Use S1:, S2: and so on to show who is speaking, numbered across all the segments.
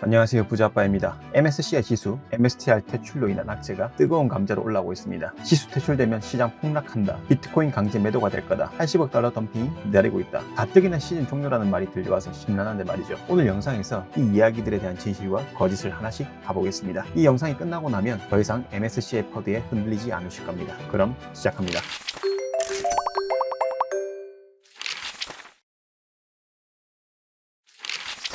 S1: 안녕하세요 부자아빠입니다. MSCI 지수, MSTR 퇴출로 인한 악재가 뜨거운 감자로 올라오고 있습니다. 지수 퇴출되면 시장 폭락한다. 비트코인 강제 매도가 될 거다. 80억 달러 덤핑이 내리고 있다. 가뜩이나 시즌 종료라는 말이 들려와서 심란한데 말이죠. 오늘 영상에서 이 이야기들에 대한 진실과 거짓을 하나씩 봐보겠습니다. 이 영상이 끝나고 나면 더 이상 MSCI 퍼드에 흔들리지 않으실 겁니다. 그럼 시작합니다.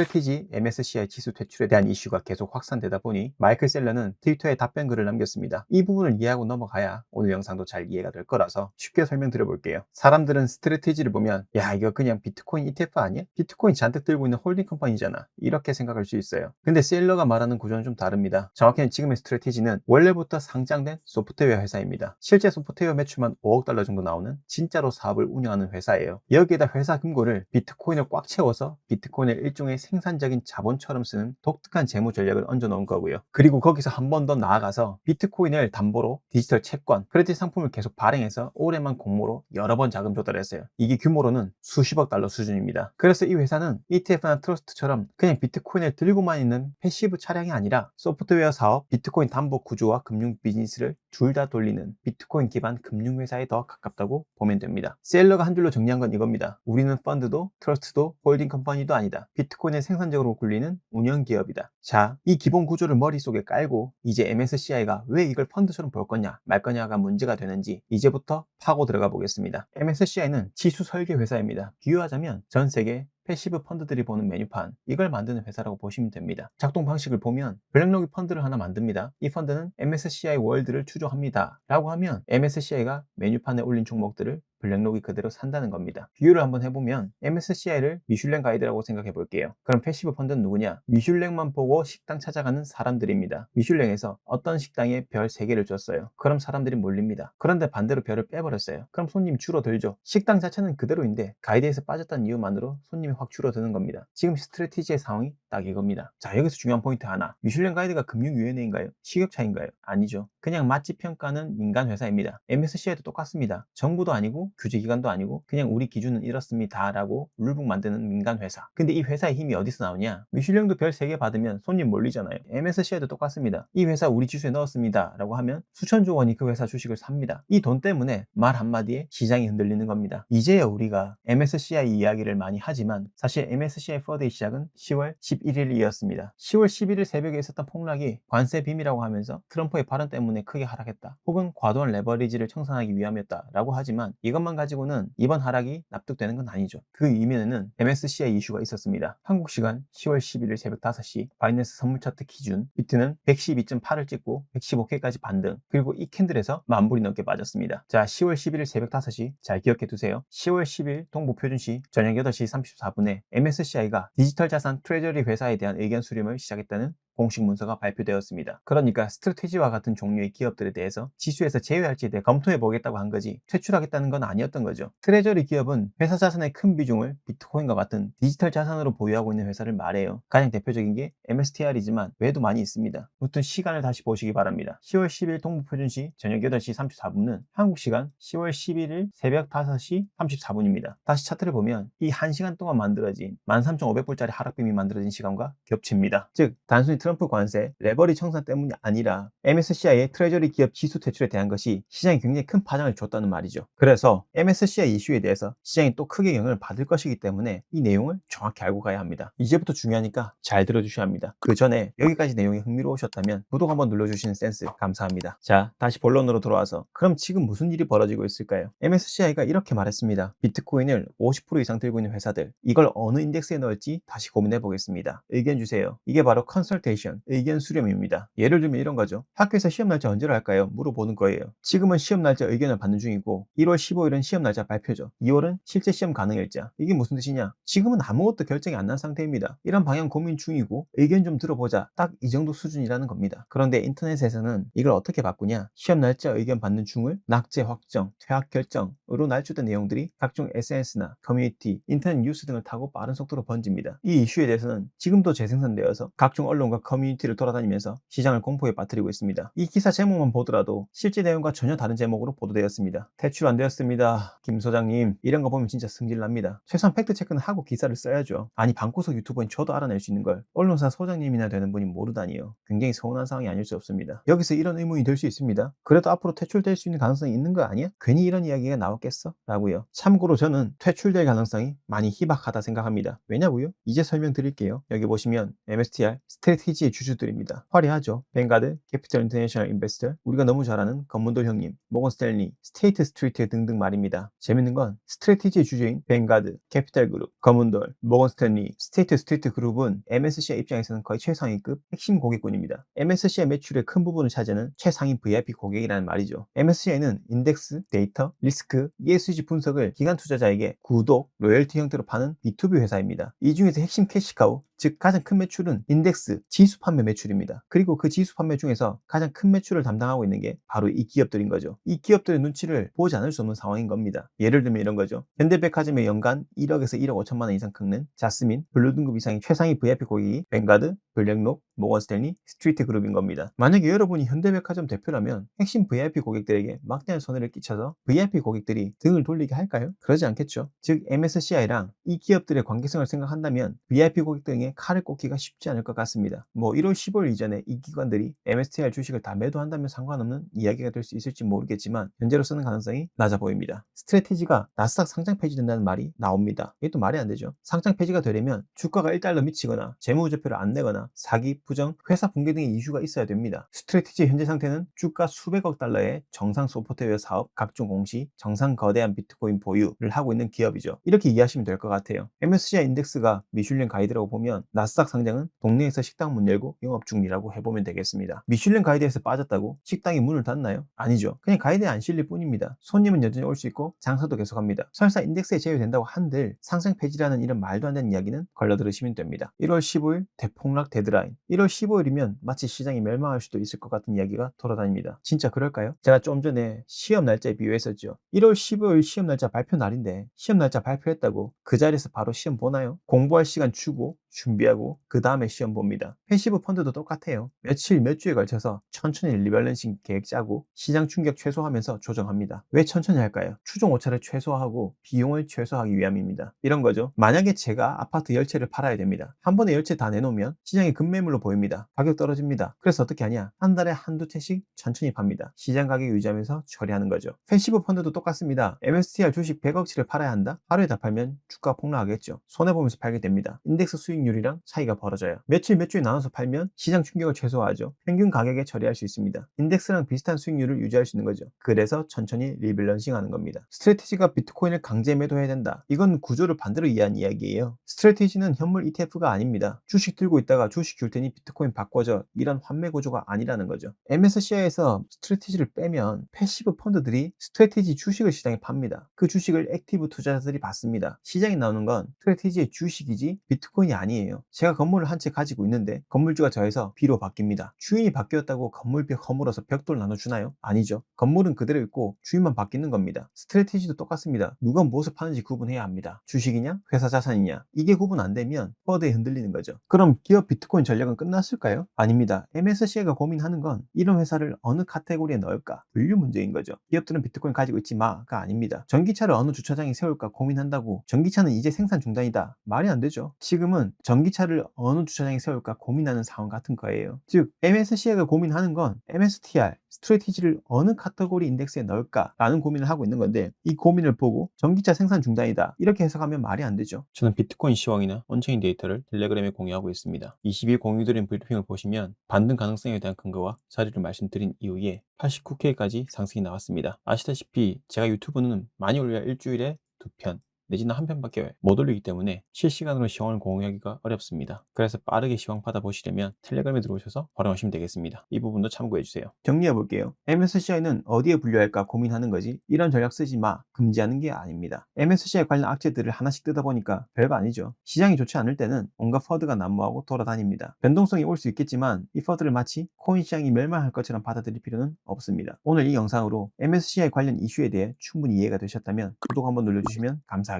S1: 스트레티지 MSCI 지수 퇴출에 대한 이슈가 계속 확산되다 보니 마이클 셀러는 트위터에 답변 글을 남겼습니다. 이 부분을 이해하고 넘어가야 오늘 영상도 잘 이해가 될 거라서 쉽게 설명드려 볼게요. 사람들은 스트레티지를 보면 야 이거 그냥 비트코인 ETF 아니야? 비트코인 잔뜩 들고 있는 홀딩 컴퍼니잖아. 이렇게 생각할 수 있어요. 근데 셀러가 말하는 구조는 좀 다릅니다. 정확히는 지금의 스트레티지는 원래부터 상장된 소프트웨어 회사입니다. 실제 소프트웨어 매출만 5억 달러 정도 나오는 진짜로 사업을 운영하는 회사예요. 여기에다 회사 금고를 비트코인을 꽉 채워서 비트코인을 일종의 생산적인 자본처럼 쓰는 독특한 재무 전략을 얹어 놓은 거고요. 그리고 거기서 한 번 더 나아가서 비트코인을 담보로 디지털 채권, 크레딧 상품을 계속 발행해서 올해만 공모로 여러 번 자금 조달했어요. 이게 규모로는 수십억 달러 수준입니다. 그래서 이 회사는 ETF나 트러스트처럼 그냥 비트코인을 들고만 있는 패시브 차량이 아니라 소프트웨어 사업, 비트코인 담보 구조와 금융 비즈니스를 둘 다 돌리는 비트코인 기반 금융회사에 더 가깝다고 보면 됩니다. 셀러가 한 줄로 정리한 건 이겁니다. 우리는 펀드도 트러스트도 홀딩 컴퍼니도 아니다. 비트코인의 생산적으로 굴리는 운영 기업이다. 자, 이 기본 구조를 머릿속에 깔고 이제 MSCI가 왜 이걸 펀드처럼 볼 거냐 말 거냐가 문제가 되는지 이제부터 파고 들어가 보겠습니다. MSCI는 지수 설계 회사입니다. 비유하자면 전 세계 패시브 펀드들이 보는 메뉴판 이걸 만드는 회사라고 보시면 됩니다. 작동 방식을 보면 블랙록이 펀드를 하나 만듭니다. 이 펀드는 MSCI 월드를 추종합니다. 라고 하면 MSCI가 메뉴판에 올린 종목들을 블랙록이 그대로 산다는 겁니다. 비유를 한번 해보면 MSCI를 미슐랭 가이드라고 생각해 볼게요. 그럼 패시브 펀드는 누구냐? 미슐랭만 보고 식당 찾아가는 사람들입니다. 미슐랭에서 어떤 식당에 별 3개를 줬어요. 그럼 사람들이 몰립니다. 그런데 반대로 별을 빼버렸어요. 그럼 손님이 줄어들죠. 식당 자체는 그대로인데 가이드에서 빠졌다는 이유만으로 손님이 확 줄어드는 겁니다. 지금 스트레티지의 상황이 딱 이겁니다. 자 여기서 중요한 포인트 하나. 미슐랭 가이드가 금융위원회인가요? 식욕차인가요? 아니죠. 그냥 맛집 평가는 민간 회사입니다. MSCI도 똑같습니다. 정부도 아니고 규제기관도 아니고 그냥 우리 기준은 이렇습니다 라고 룰북 만드는 민간 회사. 근데 이 회사의 힘이 어디서 나오냐? 미슐랭도 별 3개 받으면 손님 몰리잖아요. MSCI도 똑같습니다. 이 회사 우리 지수에 넣었습니다 라고 하면 수천조 원이 그 회사 주식을 삽니다. 이 돈 때문에 말 한마디에 시장이 흔들리는 겁니다. 이제야 우리가 MSCI 이야기를 많이 하지만 사실 MSCI 퍼드의 시작은 10월 11일이었습니다. 10월 11일 새벽에 있었던 폭락이 관세 빔이라고 하면서 트럼프의 발언 때문에 크게 하락했다. 혹은 과도한 레버리지를 청산하기 위함이었다 라고 하지만 이 것만 가지고는 이번 하락이 납득되는 건 아니죠. 그 이면에는 MSCI 이슈가 있었습니다. 한국 시간 10월 11일 새벽 5시 바이낸스 선물 차트 기준 비트는 112.8을 찍고 115K까지 반등 그리고 이 캔들에서 만불이 넘게 빠졌습니다. 자 10월 11일 새벽 5시 잘 기억해 두세요. 10월 10일 동부 표준시 저녁 8시 34분에 MSCI가 디지털 자산 트레저리 회사에 대한 의견 수렴을 시작했다는 공식 문서가 발표되었습니다. 그러니까 스트레티지와 같은 종류의 기업들에 대해서 지수에서 제외할지에 대해 검토해 보겠다고 한 거지 퇴출하겠다는 건 아니었던 거죠. 트레저리 기업은 회사 자산의 큰 비중을 비트코인과 같은 디지털 자산으로 보유하고 있는 회사를 말해요. 가장 대표적인 게 MSTR이지만 외에도 많이 있습니다. 무튼 시간을 다시 보시기 바랍니다. 10월 10일 동부표준시 저녁 8시 34분은 한국 시간 10월 11일 새벽 5시 34분입니다. 다시 차트를 보면 이 1시간 동안 만들어진 13,500불짜리 하락빔이 만들어진 시간과 겹칩니다. 즉 단순히 트럼 프 관세, 레버리 청산 때문이 아니라 MSCI의 트레저리 기업 지수 퇴출에 대한 것이 시장에 굉장히 큰 파장을 줬다는 말이죠. 그래서 MSCI 이슈에 대해서 시장이 또 크게 영향을 받을 것이기 때문에 이 내용을 정확히 알고 가야 합니다. 이제부터 중요하니까 잘 들어주셔야 합니다. 그 전에 여기까지 내용이 흥미로우셨다면 구독 한번 눌러주시는 센스 감사합니다. 자, 다시 본론으로 돌아와서 그럼 지금 무슨 일이 벌어지고 있을까요? MSCI가 이렇게 말했습니다. 비트코인을 50% 이상 들고 있는 회사들 이걸 어느 인덱스에 넣을지 다시 고민해 보겠습니다. 의견 주세요. 이게 바로 컨설 테이션, 의견 수렴입니다. 예를 들면 이런 거죠. 학교에서 시험 날짜 언제로 할까요? 물어보는 거예요. 지금은 시험 날짜 의견을 받는 중이고 1월 15일은 시험 날짜 발표죠. 2월은 실제 시험 가능 일자. 이게 무슨 뜻이냐? 지금은 아무것도 결정이 안 난 상태입니다. 이런 방향 고민 중이고 의견 좀 들어보자. 딱 이 정도 수준이라는 겁니다. 그런데 인터넷에서는 이걸 어떻게 바꾸냐? 시험 날짜 의견 받는 중을 낙제 확정, 퇴학 결정으로 날조된 내용들이 각종 SNS나 커뮤니티, 인터넷 뉴스 등을 타고 빠른 속도로 번집니다. 이 이슈에 대해서는 지금도 재생산되어서 각종 언론과 커뮤니티를 돌아다니면서 시장을 공포에 빠뜨리고 있습니다. 이 기사 제목만 보더라도 실제 내용과 전혀 다른 제목으로 보도되었습니다. 대출 안 되었습니다. 김 소장님 이런 거 보면 진짜 승질납니다. 최소한 팩트 체크는 하고 기사를 써야죠. 아니 방구석 유튜버인 저도 알아낼 수 있는 걸 언론사 소장님이나 되는 분이 모르다니요. 굉장히 서운한 상황이 아닐 수 없습니다. 여기서 이런 의문이 들 수 있습니다. 그래도 앞으로 퇴출될 수 있는 가능성이 있는 거 아니야? 괜히 이런 이야기가 나왔겠어? 라고요. 참고로 저는 퇴출될 가능성이 많이 희박하다 생각합니다. 왜냐고요? 이제 설명드릴게요. 여기 보시면 MSTR 스트레티 지의 주주들입니다. 화려하죠. 뱅가드, 캐피털 인터내셔널 인베스터, 우리가 너무 잘 아는 건문돌 형님, 모건 스탠리, 스테이트 스트리트 등등 말입니다. 재밌는 건 스트레티지의 주주인 뱅가드, 캐피탈 그룹, 검은돌, 모건 스탠리, 스테이트 스트리트 그룹은 MSCI 입장에서는 거의 최상위급 핵심 고객군입니다. MSCI 매출의 큰 부분을 차지하는 최상위 VIP 고객이라는 말이죠. MSCI는 인덱스, 데이터, 리스크, ESG 분석을 기관 투자자에게 구독, 로열티 형태로 파는 B2B 회사입니다. 이 중에서 핵심 캐시카우, 즉 가장 큰 매출은 인덱스, 지수 판매 매출입니다. 그리고 그 지수 판매 중에서 가장 큰 매출을 담당하고 있는 게 바로 이 기업들인 거죠. 이 기업들의 눈치를 보지 않을 수 없는 상황인 겁니다. 예를 들면 이런 거죠. 현대백화점의 연간 1억에서 1억 5천만 원 이상 긁는 자스민, 블루 등급 이상의 최상위 VIP 고객이 뱅가드, 블랙록, 모건 스탠리, 스트리트 그룹인 겁니다. 만약에 여러분이 현대백화점 대표라면 핵심 VIP 고객들에게 막대한 손해를 끼쳐서 VIP 고객들이 등을 돌리게 할까요? 그러지 않겠죠. 즉 MSCI랑 이 기업들의 관계성을 생각한다면 VIP 고객 등에 칼을 꽂기가 쉽지 않을 것 같습니다. 뭐 1월 15일 이전에 이 기관들이 MSTR 주식을 다 매도한다면 상관없는 이야기가 될 수 있을지 모르겠지만 현재로서는 가능성이 낮아 보입니다. 스트레티지가 나스닥 상장 폐지된다는 말이 나옵니다. 이게 또 말이 안 되죠. 상장 폐지가 되려면 주가가 1달러 미치거나 재무제표를 안 내거나 사기, 부정, 회사 붕괴 등의 이슈가 있어야 됩니다. 스트레티지 현재 상태는 주가 수백억 달러의 정상 소프트웨어 사업, 각종 공시, 정상 거대한 비트코인 보유를 하고 있는 기업이죠. 이렇게 이해하시면 될 것 같아요. MSCI 인덱스가 미슐랭 가이드라고 보면 나스닥 상장은 동네에서 식당 문 열고 영업 중이라고 해보면 되겠습니다. 미슐랭 가이드에서 빠졌다고 식당이 문을 닫나요? 아니죠. 그냥 가이드에 안 실릴 뿐입니다. 손님은 여전히 올 수 있고 장사도 계속합니다. 설사 인덱스에 제외된다고 한들 상생 폐지라는 이런 말도 안 되는 이야기는 걸러 들으시면 됩니다. 1월 15일 대폭락 데드라인 1월 15일이면 마치 시장이 멸망할 수도 있을 것 같은 이야기가 돌아다닙니다. 진짜 그럴까요? 제가 좀 전에 시험 날짜에 비유했었죠. 1월 15일 시험 날짜 발표 날인데 시험 날짜 발표했다고 그 자리에서 바로 시험 보나요? 공부할 시간 주고 준비하고 그 다음에 시험 봅니다. 패시브 펀드도 똑같아요. 며칠 몇 주에 걸쳐서 천천히 리밸런싱 계획 짜고 시장 충격 최소화하면서 조정합니다. 왜 천천히 할까요? 추종 오차를 최소화하고 비용을 최소화하기 위함입니다. 이런 거죠. 만약에 제가 아파트 10채를 팔아야 됩니다. 한 번에 10채 다 내놓으면 시장이 급매물로 보입니다. 가격 떨어집니다. 그래서 어떻게 하냐? 한 달에 한두 채씩 천천히 팝니다. 시장 가격 유지하면서 처리하는 거죠. 패시브 펀드도 똑같습니다. MSTR 주식 100억치를 팔아야 한다? 하루에 다 팔면 주가 폭락하겠죠. 손해보면서 팔게 됩니다. 인덱스 수익률 이랑 차이가 벌어져요. 며칠 몇 주에 나눠서 팔면 시장 충격을 최소화하죠. 평균 가격에 처리할 수 있습니다. 인덱스랑 비슷한 수익률을 유지할 수 있는 거죠. 그래서 천천히 리밸런싱 하는 겁니다. 스트레티지가 비트코인을 강제 매도해야 된다. 이건 구조를 반대로 이해한 이야기예요. 스트레티지는 현물 ETF가 아닙니다. 주식 들고 있다가 주식 줄 테니 비트코인 바꿔줘. 이런 환매 구조가 아니라는 거죠. MSCI에서 스트레티지를 빼면 패시브 펀드들이 스트레티지 주식을 시장에 팝니다. 그 주식을 액티브 투자자들이 받습니다. 시장에 나오는 건 스트레티지의 주식이지 비트코인이 아니에요. 제가 건물을 한 채 가지고 있는데 건물주가 저에서 B로 바뀝니다. 주인이 바뀌었다고 건물벽 허물어서 벽돌 나눠주나요? 아니죠. 건물은 그대로 있고 주인만 바뀌는 겁니다. 스트레티지도 똑같습니다. 누가 무엇을 파는지 구분해야 합니다. 주식이냐? 회사 자산이냐? 이게 구분 안 되면 펀드에 흔들리는 거죠. 그럼 기업 비트코인 전략은 끝났을까요? 아닙니다. MSCI가 고민하는 건 이런 회사를 어느 카테고리에 넣을까? 분류 문제인 거죠. 기업들은 비트코인 가지고 있지 마가 아닙니다. 전기차를 어느 주차장에 세울까 고민한다고 전기차는 이제 생산 중단이다. 말이 안 되죠. 지금은 전기차를 어느 주차장에 세울까 고민하는 상황 같은 거예요. 즉 MSCI가 고민하는 건 MSTR 스트레티지를 어느 카테고리 인덱스에 넣을까라는 고민을 하고 있는 건데 이 고민을 보고 전기차 생산 중단이다 이렇게 해석하면 말이 안 되죠. 저는 비트코인 시황이나 온체인 데이터를 텔레그램에 공유하고 있습니다. 20일 공유드린 브리핑을 보시면 반등 가능성에 대한 근거와 자료를 말씀드린 이후에 89K까지 상승이 나왔습니다. 아시다시피 제가 유튜브는 많이 올려야 일주일에 두 편, 내지는 한 편밖에 못 올리기 때문에 실시간으로 시황을 공유하기가 어렵습니다. 그래서 빠르게 시황 받아보시려면 텔레그램에 들어오셔서 활용하시면 되겠습니다. 이 부분도 참고해주세요. 정리해 볼게요. MSCI는 어디에 분류할까 고민하는 거지 이런 전략 쓰지 마 금지하는 게 아닙니다. MSCI 관련 악재들을 하나씩 뜯어보니까 별거 아니죠. 시장이 좋지 않을 때는 온갖 퍼드가 난무하고 돌아다닙니다. 변동성이 올 수 있겠지만 이 퍼드를 마치 코인 시장이 멸망할 것처럼 받아들일 필요는 없습니다. 오늘 이 영상으로 MSCI 관련 이슈에 대해 충분히 이해가 되셨다면 구독 한번 눌러주시면 감사